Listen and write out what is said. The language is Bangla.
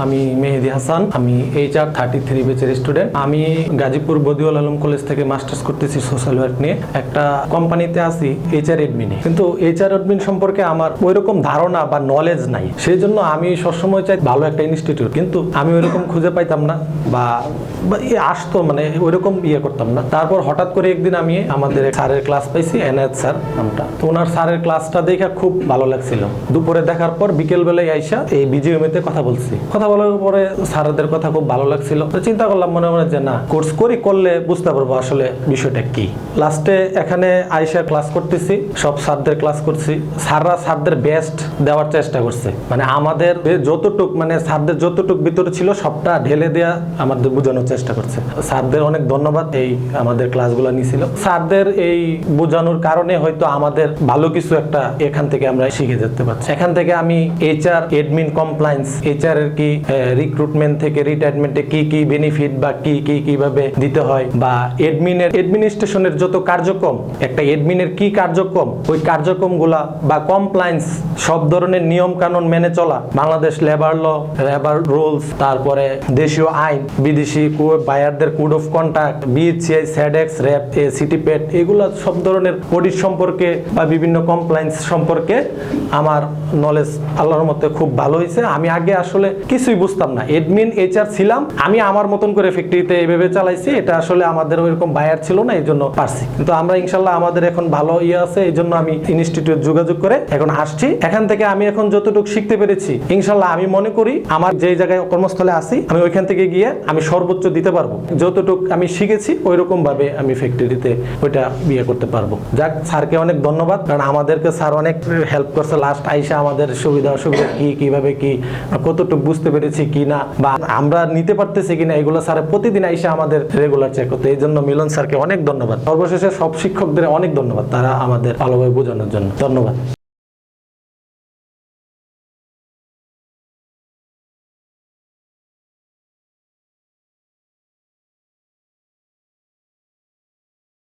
আমি মেহেদি হাসান, আমি এইচ আর থার্টি থ্রি বেচের স্টুডেন্ট আমি গাজীপুর বদিউল আলম কলেজ থেকে মাস্টার্স করতেছি সোশ্যাল ওয়ার্ক নিয়ে। একটা কোম্পানিতে আছি এইচ আর এডমিনে কিন্তু এইচ আর এডমিন সম্পর্কে আমার ওইরকম ধারণা বা নলেজ নাই। সেই জন্য আমি সবসময় চাই ভালো একটা ইনস্টিটিউট কিন্তু আমি ওইরকম খুঁজে পাইতাম না বা আসতো মানে ওইরকম ইয়ে করতাম না। তারপর হঠাৎ করে একদিন আমি আমাদের স্যারের ক্লাস পাইছি, এনায়েত স্যার নামটা। তো ওনার স্যারের ক্লাসটা দেখে খুব ভালো লাগছিল। দুপুরে দেখার পর বিকেল বেলায় আইসা এই বিজিএমএতে কথা বলছি। কথা বলার পরে স্যারদের কথা খুব ভালো লাগছিল। চিন্তা করলাম মনে মনে যে না, কোর্স করি, করলে বুঝতে পারব আসলে বিষয়টা কি। লাস্টে এখানে আইসা ক্লাস করতেছি, সব স্যারদের ক্লাস করছি। স্যাররা স্যারদের বেস্ট দেওয়ার চেষ্টা করছে। মানে আমাদের যতটুক মানে স্যারদের যতটুক ভিতরে ছিল, সবটা ঢেলে দেয়া আমাদের বোঝানোর চেষ্টা করছে। স্যারদের অনেক ধন্যবাদ এই আমাদের ক্লাসগুলো নিছিল। স্যারদের এই বোঝানোর কারণে হয়তো আমাদের ভালো কিছু একটা এখান থেকে আমরা শিখে যেতে পারছি। এখান থেকে আমি এইচআর এডমিন কমপ্লায়েন্স এইচআর এর কি রিক্রুটমেন্ট থেকে রিটায়ারমেন্টে কি কি বেনিফিট বা কি কি কীভাবে দিতে হয় বা এডমিনের এডমিনিস্ট্রেশনের যত কার্যক্রম, একটা এডমিনের কি কার্যক্রম, ওই কার্যক্রমগুলা বা কমপ্লায়েন্স সব ধরনের নিয়ম কানুন মেনে চলা, Bangladesh labour law labour rules তারপরে দেশীয় আইন, বিদেশি বায়ারদের code of contact BHCI Sedex WRAP CTPAT এগুলো সব ধরনের অডিট সম্পর্কে বা বিভিন্ন কমপ্লায়েন্স সম্পর্কে আমার নলেজ আল্লাহর মতে খুব ভালো হয়েছে। আমি আগে আসলে কিছুই বুঝতাম না। এডমিন এইচআর ছিলাম। আমি আমার মতন করে ফ্যাক্টরিতে এইভাবে চালাইছি। এটা আসলে আমাদের ওইরকম বায়ার ছিল না, এই জন্য পারছি। কিন্তু আমরা ইনশাল্লাহ আমাদের এখন ভালো ইয়ে আছে, এই জন্য আমি ইনস্টিটিউট যোগাযোগ করে এখন আসছি। এখান থেকে আমি এখন যতটুকু শিখতে পেরেছি, ইনশাল্লাহ আমি মনে করি আমার যে জায়গায় কর্মস্থলে আছি, আমি ওইখান থেকে গিয়ে আমি সর্বোচ্চ দিতে পারব। যতটুকু আমি শিখেছি ওই রকম ভাবে আমি ফ্যাক্টরিতে ওইটা বিয়ে করতে পারব। যাক, স্যারকে অনেক ধন্যবাদ। কারণ আমাদেরকে স্যার অনেক হেল্প করছে। লাস্ট আইসা আমাদের সুবিধা অসুবিধা কি, কীভাবে কি, কতটুকু বুঝতে পেরেছি কি না বা আমরা নিতে পারতেছি কিনা, এগুলো স্যার প্রতিদিন এসে আমাদের রেগুলার চেক করতে। এই জন্য মিলন স্যারকে অনেক ধন্যবাদ। সর্বশেষে সব শিক্ষকদের অনেক ধন্যবাদ তারা আমাদের ভালোভাবে বোঝানোর জন্য। ধন্যবাদ।